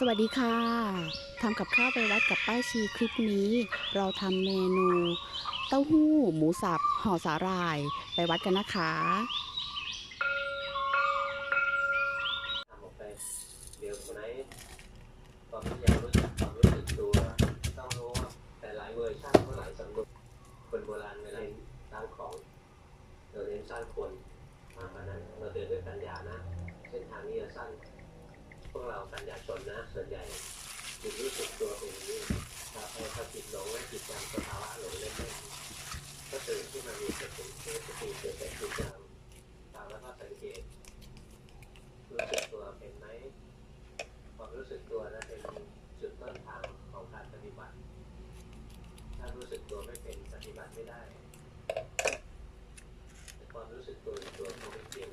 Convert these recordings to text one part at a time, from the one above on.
สวัสดีค่ะทำกับข้าวไปวัดกับป้าชีคลิปนี้ เราทำเมนู เต้าหู้ หมูสับห่อสาหร่าย ไปวัดกันนะคะไปเดี๋ยวคนไหนความที่ยังรู้จักความรู้สึกตัวต้องรู้ว่าแต่หลายเวอร์ชันเมื่อหลายสำนวนคนโบราณเวลาสร้างของเราเน้นสร้างคนมากกว่านั้นเราเดินด้วยปัญญานะเส้นทางนี้จะสั้น วกเราปัญญาชนนะส่วนใหญ่จิตรู้สึกตัวเป็นอย่างนี้ถ้าไปถ้าจิตหลงและจิตจำสภาวะหลงเล่นๆก็ตื่นขึ้นมามีสติสติเกิดจากจิตจำตามแล้วก็สังเกตรู้สึกตัวเป็นไหมความรู้สึกตัวนั้นเป็นจุดต้นทางของการปฏิบัติ ถ้ารู้สึกตัวไม่เป็นปฏิบัติไม่ได้แต่ความรู้สึกตัวเป็นตัวเขาเป็นเพียง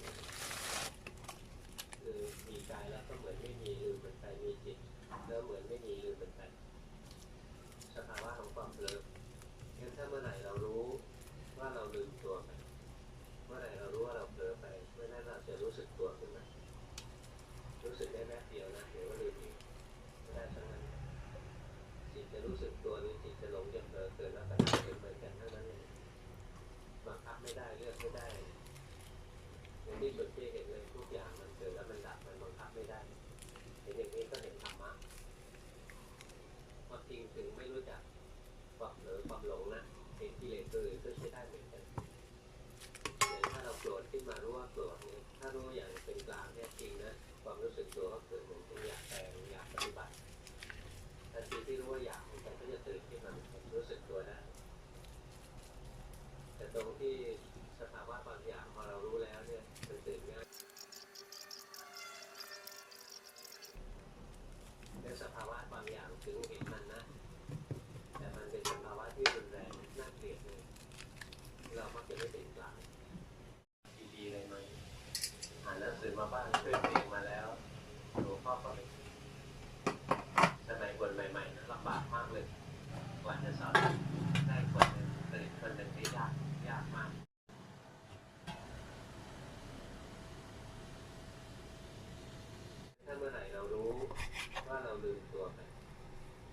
คือมีกายแล้วก็เหมือนไม่มีลืมเป็นไปมีจิตแล้วเหมือนไม่มีลืมเป็นไปสภาวะของความเบลองั้นถ้าเมื่อไหร่เรารู้ว่าเราลืมตัวไป เมื่อไหร่เรารู้ว่าเราเผลอไปเมื่อนั้นเราจะรู้สึกตัวขึ้นมา รู้สึกได้แป๊บเดียวนะเดี๋ยวก็ลืมอีกไม่ได้ทั้งนั้นจิตจะรู้สึกตัวหรือจิตจะหลงจะเผลอเกิดแล้วก็ได้เหมือนกันทั้งนั้นเองบังคับไม่ได้เลือกไม่ได้ อย่างที่สุดที่เห็นเลยทุกอย่างมันเกิดแล้วมันดับมันบังคับไม่ได้เห็นอย่างนี้ก็เห็นธรรมะความจริงถึงไม่รู้จักความเผลอความหลงนะเห็นกิเลสตัวอื่นก็ใช้ได้เหมือนกันถ้าเราโกรธขึ้นมารู้ว่าโกรธเนี่ยถ้ารู้อย่างเป็นกลางเนี่ยจริงนะความรู้สึกตัวก็เกิดเหมือนเป็นอยากแปลงอยากปฏิบัติทันทีที่รู้ว่าอยากมันก็จะตื่นขึ้นมารู้สึกตัวได้ แต่ตรงที่สภาวะบางอย่างพอเรารู้แล้วเนี่ยมันตื่นง่ายในสภาวะบางอย่างถึงเห็นมันนะ แต่มันเป็นสภาวะที่รุนแรงน่าเกลียดเลย เรามักจะไม่เป็นกลางดีๆเลยไหมอ่านหนังสือมาบ้างช่วยเพลงมาแล้วหลวงพ่อก็เลยสมัยคนใหม่ๆนะลำบากมากเลย กว่าจะสอนได้คนหนึ่งผลิตคนหนึ่งนี่ยากยากมาก ถ้าเมื่อไหร่เรารู้ว่าเราลืมตัวไป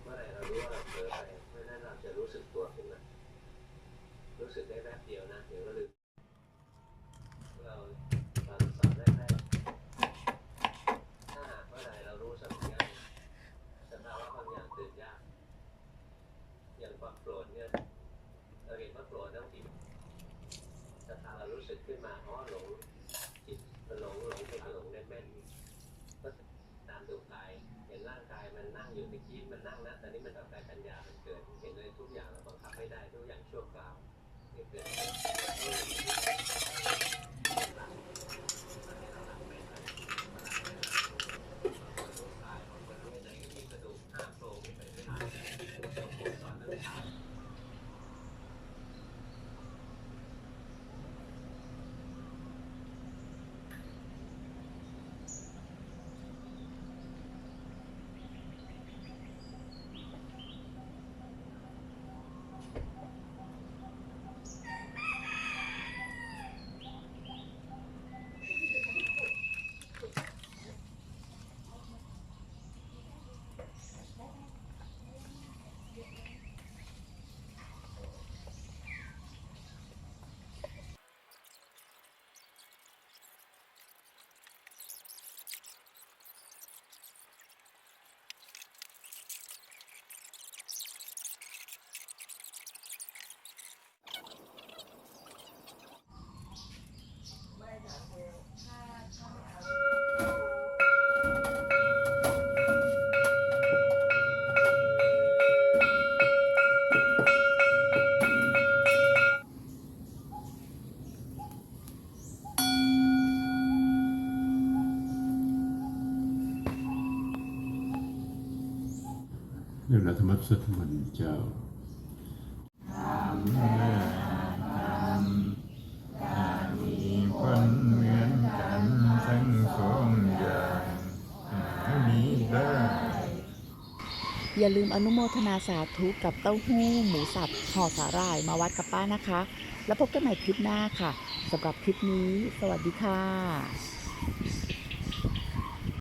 เมื่อไห รู้ว่าเราเผลอไปเมื่อนั้นเราจะรู้สึกตัวขึ้นมา รู้สึกได้แป๊บเดียวนะ เดี๋ยวก็ลืมเราตอนสอนแรกๆถ้าหากเมื่อไหร่เรารู้สักอย่างสภาวะบางอย่างตื่นยาก อย่างความโกรธเนี่ย เราเห็นว่าโกรธแล้วผิดสภาวะรู้สึกขึ้นมาเพราะหลงจิตมันหลงหลงไปหลงแน่นๆก็ตามดูกาย เห็นร่างกายมันนั่งอยู่เมื่อกี้มันนั่งนะแต่นี่มันต่อไปปัญญามันเกิด เห็นเลยทุกอย่างเราบังคับไม่ได้ทุกอย่างชั่วคราว นี่เกิด เรื่องธรัฐมัสสมันต์เจ้าเมื่อทำถ้ามีคนเหมือนกันทั้งสองอย่างหามีได้ อย่าลืมอนุโมทนาสาธุกับเต้าหู้หมูสับห่อสาหร่ายมาวัดกับป้านะคะ แล้วพบกันใหม่คลิปหน้าค่ะสำหรับคลิปนี้ สวัสดีค่ะ